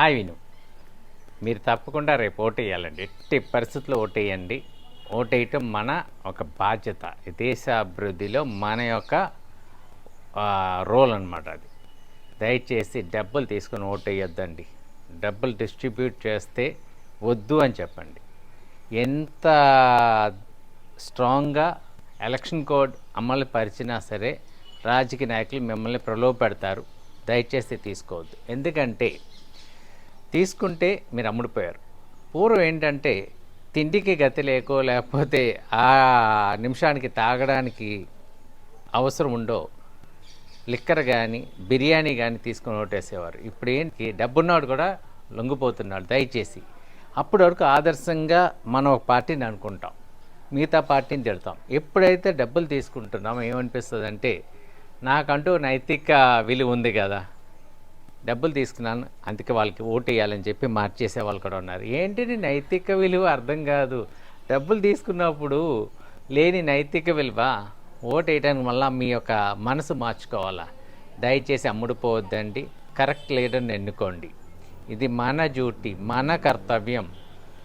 Hi విను. మీరు తప్పకుండా రేపు ఓటు వేయాలండి. ఎట్టి పరిస్థితుల్లో ఓటు వేయండి. ఓటు వేయటం మన ఒక బాధ్యత. దేశ అభివృద్ధిలో మన యొక్క రోల్ అనమాట అది. దయచేసి డబ్బులు తీసుకొని ఓటు వేయొద్దండి. డబ్బులు డిస్ట్రిబ్యూట్ చేస్తే వద్దు అని చెప్పండి. ఎంత స్ట్రాంగ్గా ఎలక్షన్ కోడ్ అమలు పరిచినా సరే రాజకీయ నాయకులు మిమ్మల్ని ప్రలోభపెడతారు. దయచేసి తీసుకోవద్దు. ఎందుకంటే తీసుకుంటే మీరు అమ్ముడిపోయారు. పూర్వం ఏంటంటే తిండికి గతి లేకో లేకపోతే ఆ నిమిషానికి తాగడానికి అవసరం ఉండో లిక్కర్ కానీ బిర్యానీ కానీ తీసుకొని ఓటేసేవారు. ఇప్పుడు ఏంటి? డబ్బున్నవాడు కూడా లొంగిపోతున్నాడు దయచేసి. అప్పటి వరకు ఆదర్శంగా మనం ఒక పార్టీని అనుకుంటాం. మిగతా పార్టీని తిడతాం. ఎప్పుడైతే డబ్బులు తీసుకుంటున్నామో ఏమనిపిస్తుంది అంటే నాకంటూ నైతిక విలువ ఉంది కదా. డబ్బులు తీసుకున్నాను అందుకే వాళ్ళకి ఓటు వేయాలని చెప్పి మార్చేసే వాళ్ళు కూడా ఉన్నారు. ఏంటి నైతిక విలువ అర్థం కాదు. డబ్బులు తీసుకున్నప్పుడు లేని నైతిక విలువ ఓటు వేయడానికి మళ్ళీ మీ యొక్క మనసు మార్చుకోవాలా? దయచేసి అమ్ముడుపోవద్దండి. కరెక్ట్ లీడర్ని ఎన్నుకోండి. ఇది మన డ్యూటీ మన కర్తవ్యం.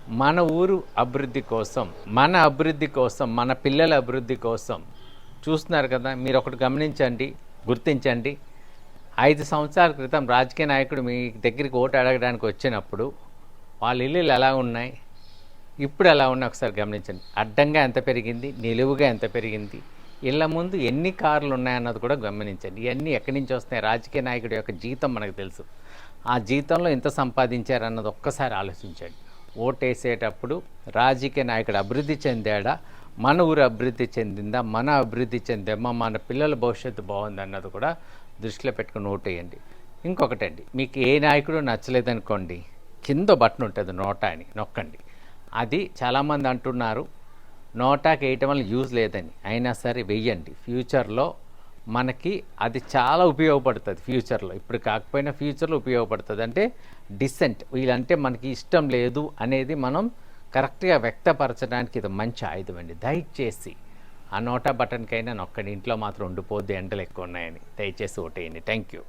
మన ఊరు అభివృద్ధి కోసం మన అభివృద్ధి కోసం మన పిల్లల అభివృద్ధి కోసం. చూస్తున్నారు కదా మీరు ఒకటి గమనించండి గుర్తించండి. ఐదు సంవత్సరాల క్రితం రాజకీయ నాయకుడు మీ దగ్గరికి ఓటు అడగడానికి వచ్చినప్పుడు వాళ్ళ ఇల్లులు ఎలా ఉన్నాయి? ఇప్పుడు ఎలా ఉన్నాయి? ఒకసారి గమనించండి. అడ్డంగా ఎంత పెరిగింది? నిలువుగా ఎంత పెరిగింది? ఇళ్ళ ముందు ఎన్ని కార్లు ఉన్నాయన్నది కూడా గమనించండి. ఇవన్నీ ఎక్కడి నుంచి వస్తున్నాయి? రాజకీయ నాయకుడి యొక్క జీతం మనకు తెలుసు. ఆ జీతంలో ఎంత సంపాదించారన్నది ఒక్కసారి ఆలోచించండి. ఓటేసేటప్పుడు రాజకీయ నాయకుడు అభివృద్ధి చెందాడా? మన ఊరు అభివృద్ధి చెందిందా? మన అభివృద్ధి చెందామా? మన పిల్లల భవిష్యత్తు బాగుంది? అన్నది కూడా దృష్టిలో పెట్టుకుని ఓటేయండి. ఇంకొకటండి మీకు ఏ నాయకుడు నచ్చలేదనుకోండి కింద బటన్ ఉంటుంది నోటా అని నొక్కండి. అది చాలామంది అంటున్నారు నోటాకి వేయటం వల్ల యూజ్ లేదని. అయినా సరే వెయ్యండి ఫ్యూచర్లో మనకి అది చాలా ఉపయోగపడుతుంది ఫ్యూచర్లో. ఇప్పుడు కాకపోయినా ఫ్యూచర్లో ఉపయోగపడుతుంది. అంటే డిసెంట్ వీళ్ళంటే మనకి ఇష్టం లేదు అనేది మనం కరెక్ట్గా వ్యక్తపరచడానికి ఇది మంచి ఆయుధం అండి. దయచేసి ఆ నోటా బటన్కైనా నొక్కడి. ఇంట్లో మాత్రం ఉండిపోద్ది ఎండలు ఎక్కువ ఉన్నాయని. దయచేసి ఓటేయండి. Thank you.